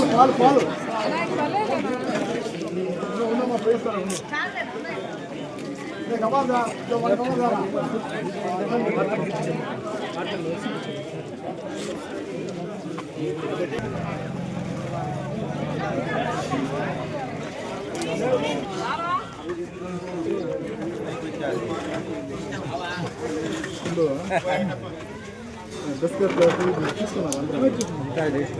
పాలు పాలు పాలు. బిస్కెట్ తీసుకున్నాం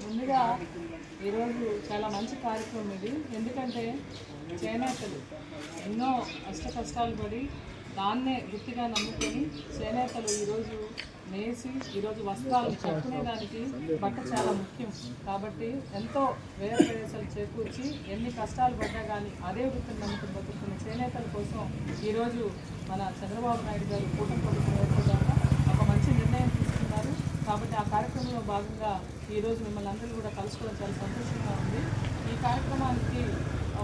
ముందుగా ఈరోజు చాలా మంచి కార్యక్రమం ఇది ఎందుకంటే చేనేతలు ఎన్నో కష్ట కష్టాలు పడి దాన్నే వృత్తిగా నమ్ముకొని చేనేతలు ఈరోజు నేసి ఈరోజు వస్త్రాలు చెప్పుకునేదానికి బట్ట చాలా ముఖ్యం. కాబట్టి ఎంతో వేరే ప్రదేశాలు చేకూర్చి ఎన్ని కష్టాలు పడ్డా కానీ అదే వృత్తిని నమ్ముకుని బతుకుతున్న చేనేతల కోసం ఈరోజు మన చంద్రబాబు నాయుడు గారు కూటమి ప్రభుత్వం ఒక మంచి నిర్ణయం తీసుకున్నారు. కాబట్టి ఆ కార్యక్రమంలో భాగంగా ఈరోజు మిమ్మల్ని అందరూ కూడా కలుసుకోవడం చాలా సంతోషంగా ఉంది. ఈ కార్యక్రమానికి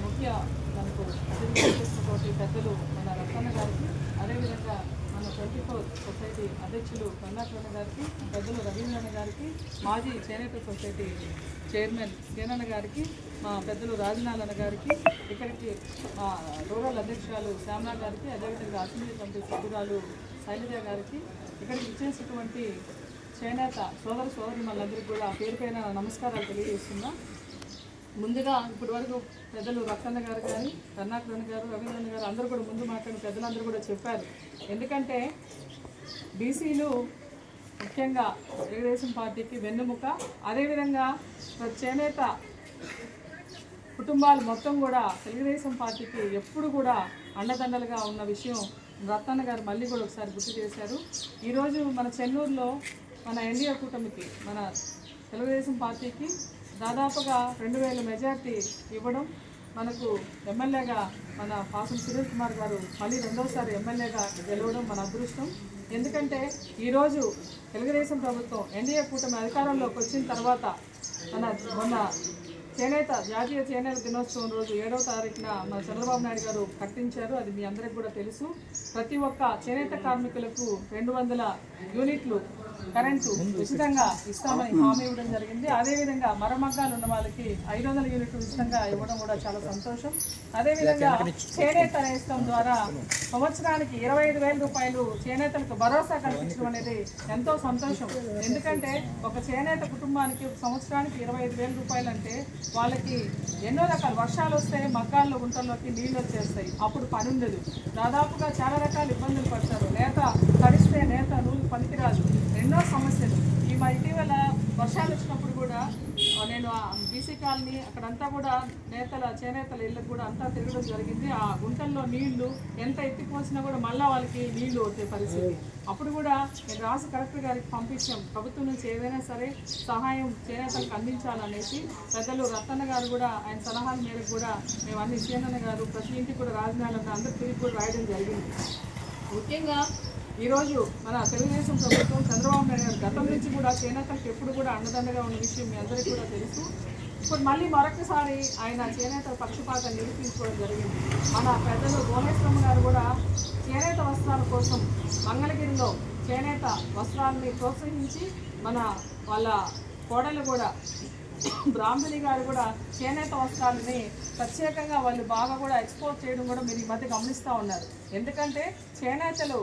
ముఖ్య మనకు అతిథి పెద్దలు మన రత్న గారికి అదేవిధంగా మన ట్వంటీ ఫోర్ సొసైటీ అధ్యక్షులు కరుణాకరణ గారికి పెద్దలు రవీంద్రన్న గారికి మాజీ చేనేత సొసైటీ చైర్మన్ సీనన్న గారికి మా పెద్దలు రాజనాలన్న గారికి ఇక్కడికి మా రూరల్ అధ్యక్షురాలు శ్యామలా గారికి అదేవిధంగా అసెంబ్లీ కమిటీ సభ్యురాలు శైలజ గారికి ఇక్కడికి ఇచ్చేసినటువంటి చేనేత సోదర సోదరి మళ్ళందరికీ కూడా పేరు పైన నమస్కారాలు తెలియజేస్తున్నాం. ముందుగా ఇప్పటి వరకు పెద్దలు రక్కన్న గారు కానీ కర్ణాకరణ గారు రవీంద్రన్ గారు అందరూ కూడా ముందు మాట్లాడిన పెద్దలందరూ కూడా చెప్పారు. ఎందుకంటే బీసీలు ముఖ్యంగా తెలుగుదేశం పార్టీకి వెన్నెముక అదేవిధంగా చేనేత కుటుంబాలు మొత్తం కూడా తెలుగుదేశం పార్టీకి ఎప్పుడు కూడా అండదండలుగా ఉన్న విషయం రత్నన్న గారు మళ్ళీ కూడా ఒకసారి గుర్తు చేశారు. ఈరోజు మన చెన్నూరులో మన ఎన్డీఏ కూటమికి మన తెలుగుదేశం పార్టీకి దాదాపుగా రెండు వేల మెజార్టీ ఇవ్వడం మనకు ఎమ్మెల్యేగా మన పాసం సునీల్ కుమార్ గారు మళ్ళీ రెండోసారి ఎమ్మెల్యేగా గెలవడం మన అదృష్టం. ఎందుకంటే ఈరోజు తెలుగుదేశం ప్రభుత్వం ఎన్డీఏ కూటమి అధికారంలోకి వచ్చిన తర్వాత మన మొన్న చేనేత జాతీయ చేనేత దినోత్సవం రోజు ఏడవ తారీఖున మన చంద్రబాబు నాయుడు గారు ప్రకటించారు. అది మీ అందరికి కూడా తెలుసు. ప్రతి ఒక్క చేనేత కార్మికులకు రెండు వందల యూనిట్లు కరెంటు ఉచితంగా ఇస్తామని హామీ ఇవ్వడం జరిగింది. అదేవిధంగా మరమగ్గాలు ఉన్న వాళ్ళకి ఐదు వందల యూనిట్లు ఉచితంగా ఇవ్వడం కూడా చాలా సంతోషం. అదేవిధంగా చేనేత నేస్తం ద్వారా సంవత్సరానికి ఇరవై ఐదు వేల రూపాయలు చేనేతలకు భరోసా కల్పించడం అనేది ఎంతో సంతోషం. ఎందుకంటే ఒక చేనేత కుటుంబానికి ఒక సంవత్సరానికి ఇరవై ఐదు వేల రూపాయలు అంటే వాళ్ళకి ఎన్నో రకాల వర్షాలు వస్తాయి మగ్గాల్లో గుంటల్లోకి నీళ్ళు వచ్చేస్తాయి. అప్పుడు పని ఉండదు. దాదాపుగా చాలా రకాల ఇబ్బందులు పడతారు. నేత తడిస్తే నేత నూలు పనికిరాదు. ఎన్నో సమస్యలు. ఈ మా ఇటీవల వర్షాలు వచ్చినప్పుడు కూడా ఆ, నేను బీసీ కాలనీ అక్కడంతా కూడా నేతల చేనేతల ఇళ్ళకు కూడా అంతా తిరగడం జరిగింది. ఆ గుంటల్లో నీళ్ళు ఎంత ఎత్తిపోసినా కూడా మళ్ళీ వాళ్ళకి నీళ్ళు వచ్చే పరిస్థితి. అప్పుడు కూడా నేను రాష్ట్ర కలెక్టర్ గారికి పంపించాం. ప్రభుత్వం నుంచి ఏదైనా సరే సహాయం చేనేతలకు అందించాలనేసి పెద్దలు రత్తన్న గారు కూడా ఆయన సలహాల మేరకు కూడా మేము అన్ని చేనన్న గారు ప్రతి ఇంటికి కూడా రాజధాని అందరి తిరిగి కూడా రాయడం జరిగింది. ముఖ్యంగా ఈరోజు మన తెలుగుదేశం ప్రభుత్వం చంద్రబాబు నాయుడు గారు గతం నుంచి కూడా చేనేతలకు ఎప్పుడు కూడా అండదండగా ఉన్న విషయం మీ అందరికీ కూడా తెలుసు. ఇప్పుడు మళ్ళీ మరొకసారి ఆయన చేనేత పక్షపాతం నిరూపించుకోవడం జరిగింది. మన పెద్దలు భువనేశ్వరం గారు కూడా చేనేత వస్త్రాల కోసం మంగళగిరిలో చేనేత వస్త్రాలని ప్రోత్సహించి మన వాళ్ళ కోడలు కూడా బ్రాహ్మణి గారు కూడా చేనేత వస్త్రాలని ప్రత్యేకంగా వాళ్ళు బాగా కూడా ఎక్స్పోర్ట్ చేయడం కూడా మీరు ఈ మధ్య గమనిస్తూ ఉన్నారు. ఎందుకంటే చేనేతలు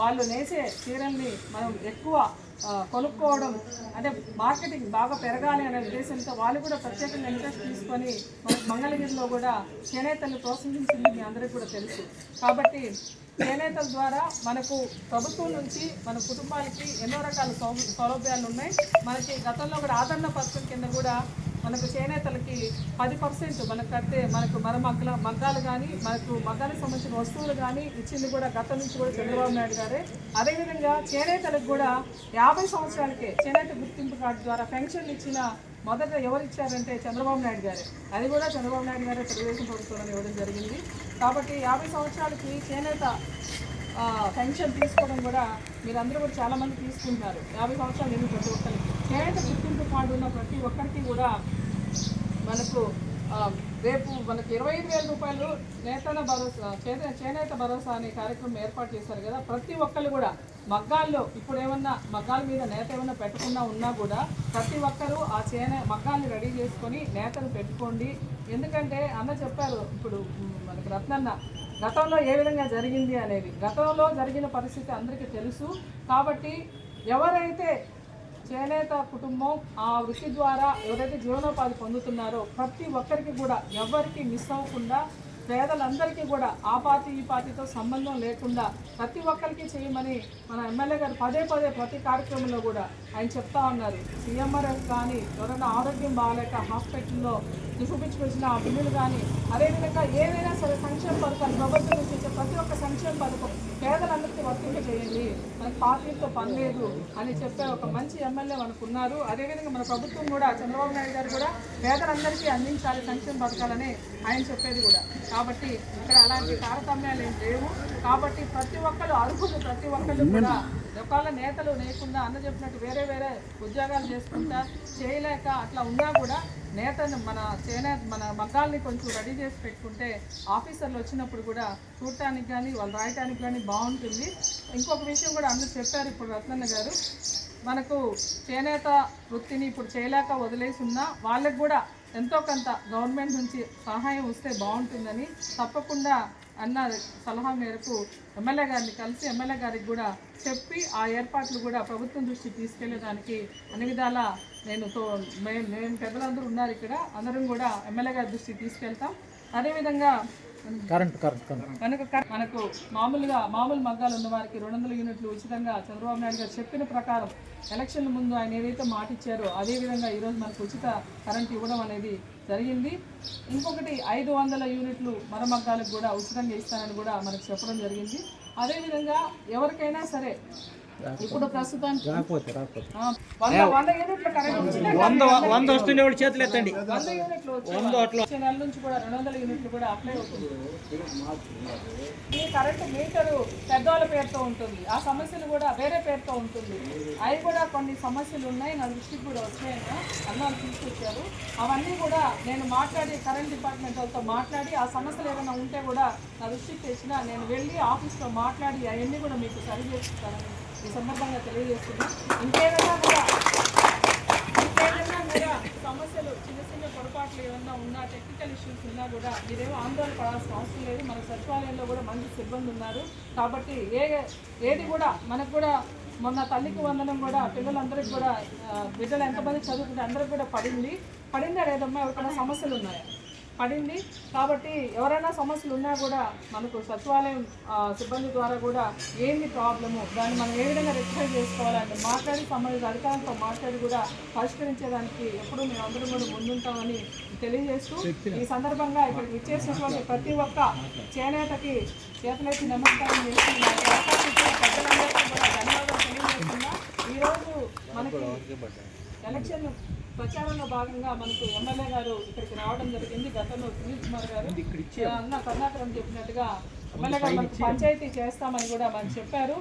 వాళ్ళు నేసే చీరల్ని మనం ఎక్కువ కొనుక్కోవడం అంటే మార్కెటింగ్ బాగా పెరగాలి అనే ఉద్దేశంతో వాళ్ళు కూడా ప్రత్యేకంగా ఇంట్రెస్ట్ తీసుకొని మనకు మంగళగిరిలో కూడా చేనేతలు ప్రోత్సహించింది మీ అందరికీ కూడా తెలుసు. కాబట్టి చేనేతల ద్వారా మనకు ప్రభుత్వం నుంచి మన కుటుంబాలకి ఎన్నో రకాల సౌ సౌలభ్యాలు ఉన్నాయి. మనకి గతంలో కూడా ఆదరణ పథకం కింద కూడా మనకు చేనేతలకి పది పర్సెంట్ మనకు కడితే మనకు మన మగ్గల మగ్గాలు కానీ మనకు మగ్గాలకు సంబంధించిన వస్తువులు కానీ ఇచ్చింది కూడా గతం నుంచి కూడా చంద్రబాబు నాయుడు గారే. అదేవిధంగా చేనేతలకు కూడా యాభై సంవత్సరాలకే చేనేత గుర్తింపు కార్డు ద్వారా పెన్షన్లు ఇచ్చిన మొదట ఎవరు ఇచ్చారంటే చంద్రబాబు నాయుడు గారే. అది కూడా చంద్రబాబు నాయుడు గారే తెలుగుదేశం ప్రభుత్వంలో ఇవ్వడం జరిగింది. కాబట్టి యాభై సంవత్సరాలకి చేనేత పెన్షన్ తీసుకోవడం కూడా మీరందరూ కూడా చాలామంది తీసుకుంటున్నారు. యాభై సంవత్సరాలు నిండి ప్రతి ఒక్కరికి. చేనేత గుర్తింపు కార్డు ఉన్న ప్రతి ఒక్కరికి కూడా మనకు రేపు మనకి ఇరవై ఐదు వేల రూపాయలు నేతన భరోసా చేత చేనేత భరోసా అనే కార్యక్రమం ఏర్పాటు చేశారు కదా. ప్రతి ఒక్కరు కూడా మగ్గాల్లో ఇప్పుడు ఏమన్నా మగ్గాల మీద నేత ఏమన్నా పెట్టకుండా ఉన్నా కూడా ప్రతి ఒక్కరూ ఆ చేనే మగ్గాల్ని రెడీ చేసుకొని నేతను పెట్టుకోండి. ఎందుకంటే అన్న చెప్పారు ఇప్పుడు మనకు మనకి రత్నన్న గతంలో ఏ విధంగా జరిగింది అనేది. గతంలో జరిగిన పరిస్థితి అందరికీ తెలుసు. కాబట్టి ఎవరైతే చేనేత కుటుంబం ఆ వృత్తి ద్వారా ఎవరైతే జీవనోపాధి పొందుతున్నారో ప్రతి ఒక్కరికి కూడా ఎవరికి మిస్ అవ్వకుండా పేదలందరికీ కూడా ఆ పార్టీ ఈ పార్టీతో సంబంధం లేకుండా ప్రతి ఒక్కరికి చేయమని మన ఎమ్మెల్యే గారు పదే పదే ప్రతి కార్యక్రమంలో కూడా ఆయన చెప్తా ఉన్నారు. సీఎంఆర్ఎఫ్ కానీ ఎవరైనా ఆరోగ్యం బాగాలేక హాస్పిటల్లో చూపించుకోవాల్సిన ఆ బిల్లులు కానీ అదేవిధంగా ఏదైనా సరే సంక్షేమ పథకాలు ప్రభుత్వం నుంచి ఇచ్చే ప్రతి ఒక్క సంక్షేమ పథకం పేదలందరికీ వర్తింపజేయండి చేయండి. మనకి పార్టీలతో పని లేదు అని చెప్పే ఒక మంచి ఎమ్మెల్యే మనకు ఉన్నారు. అదేవిధంగా మన ప్రభుత్వం కూడా చంద్రబాబు నాయుడు గారు కూడా పేదలందరికీ అందించాలి సంక్షేమ పథకాలని ఆయన చెప్పేది కూడా. కాబట్టి ఇక్కడ అలాంటి తారతమ్యాలు ఏం లేవు. కాబట్టి ప్రతి ఒక్కరు అర్హులు ప్రతి ఒక్కరు కూడా ఒకవేళ నేతలు లేకుండా అన్న చెప్పినట్టు వేరే వేరే ఉద్యోగాలు చేసుకుంటా చేయలేక అట్లా ఉన్నా కూడా నేతను మన చేనేత మన మగ్గాల్ని కొంచెం రెడీ చేసి పెట్టుకుంటే ఆఫీసర్లు వచ్చినప్పుడు కూడా చూడటానికి కానీ వాళ్ళు రాయటానికి కానీ బాగుంటుంది. ఇంకొక విషయం కూడా అందరూ చెప్పారు ఇప్పుడు రత్నన్న గారు. మనకు చేనేత వృత్తిని ఇప్పుడు చేయలేక వదిలేసి ఉన్నా వాళ్ళకి కూడా ఎంతో కొంత గవర్నమెంట్ నుంచి సహాయం వస్తే బాగుంటుందని తప్పకుండా అన్న సలహా మేరకు ఎమ్మెల్యే గారిని కలిసి ఎమ్మెల్యే గారికి కూడా చెప్పి ఆ ఏర్పాట్లు కూడా ప్రభుత్వం దృష్టికి తీసుకెళ్ళేదానికి అన్ని విధాలా నేను తో మేము మేము పెద్దలందరూ ఉన్నారు ఇక్కడ. అందరం కూడా ఎమ్మెల్యే గారి దృష్టికి తీసుకెళ్తాం. అదేవిధంగా కరెంట్ కరెంట్ మనకు మనకు మామూలుగా మామూలు మగ్గాలు ఉన్న వారికి రెండు వందల యూనిట్లు ఉచితంగా చంద్రబాబు నాయుడు గారు చెప్పిన ప్రకారం ఎలక్షన్ల ముందు ఆయన ఏదైతే మాట ఇచ్చారో అదే విధంగా ఈరోజు మనకు ఉచిత కరెంట్ ఇవ్వడం అనేది జరిగింది. ఇంకొకటి ఐదు వందల యూనిట్లు మరమగ్గాలకు కూడా ఉచితంగా ఇస్తానని కూడా మనకు చెప్పడం జరిగింది. అదేవిధంగా ఎవరికైనా సరే ఇప్పుడు ప్రస్తుతానికి? రాకపోతే రాకపోతే. ఆ, వంద వస్తుండే వాళ్ళు చేతులు ఎత్తండి. వంద యూనిట్లు వచ్చే నెల నుంచి కూడా రెండు వందల యూనిట్లు కూడా అప్లై అవుతుంది. ఈ కరెంటు మీటరు పెద్దవాళ్ళ పేరుతో ఉంటుంది. ఆ సమస్యలు కూడా వేరే పేరుతో ఉంటుంది. అవి కూడా కొన్ని సమస్యలు ఉన్నాయి. నా దృష్టికి కూడా వచ్చాయన్న అన్నాలు తీసుకొచ్చారు. అవన్నీ కూడా నేను మాట్లాడి కరెంట్ డిపార్ట్మెంట్ వాళ్ళతో మాట్లాడి ఆ సమస్యలు ఏమైనా ఉంటే కూడా నా దృష్టికి తెచ్చినా నేను వెళ్ళి ఆఫీస్లో మాట్లాడి అవన్నీ కూడా మీకు సరి చేస్తానని ఈ సందర్భంగా తెలియజేస్తున్నా. ఇంకేదైనా కూడా ఇంకేదైనా కూడా సమస్యలు చిన్న చిన్న పొరపాట్లు ఏమన్నా ఉన్నా టెక్నికల్ ఇష్యూస్ ఉన్నా కూడా మీరేమో ఆందోళన పడాల్సిన అవసరం లేదు. మన సచివాలయంలో కూడా మంచి సిబ్బంది ఉన్నారు. కాబట్టి ఏ ఏది కూడా మనకు కూడా మొన్న తల్లికి వందనం కూడా పిల్లలందరికీ కూడా బిడ్డలు ఎంతమంది చదువుకుంటే అందరికి కూడా పడింది. పడిందా లేదమ్మా? ఎవరికైనా సమస్యలు ఉన్నాయా? పడింది. కాబట్టి ఎవరైనా సమస్యలు ఉన్నా కూడా మనకు సచివాలయం సిబ్బంది ద్వారా కూడా ఏంది ప్రాబ్లము? దాన్ని మనం ఏ విధంగా రెక్టిఫై చేసుకోవాలని మాట్లాడి సంబంధిత అధికారులతో మాట్లాడి కూడా పరిష్కరించేదానికి ఎప్పుడూ మేము అందరం కూడా ముందుంటామని తెలియజేస్తూ ఈ సందర్భంగా ఇక్కడికి ఇచ్చేసినటువంటి ప్రతి ఒక్క చేనేతకి చేతులెత్తి నమస్కారం చేసి పెద్దలందరికీ కూడా ధన్యవాదాలు తెలియజేస్తున్నా. ఈరోజు మనకి ఎలక్షన్ ప్రచారంలో భాగంగా మనకు ఎమ్మెల్యే గారు ఇక్కడికి రావడం జరిగింది. గతంలో సునీల్ కుమార్ గారు. అన్న కర్ణాకరం చెప్పినట్టుగా ఎమ్మెల్యే గారు మనకు పంచాయతీ చేస్తామని కూడా మనకు చెప్పారు.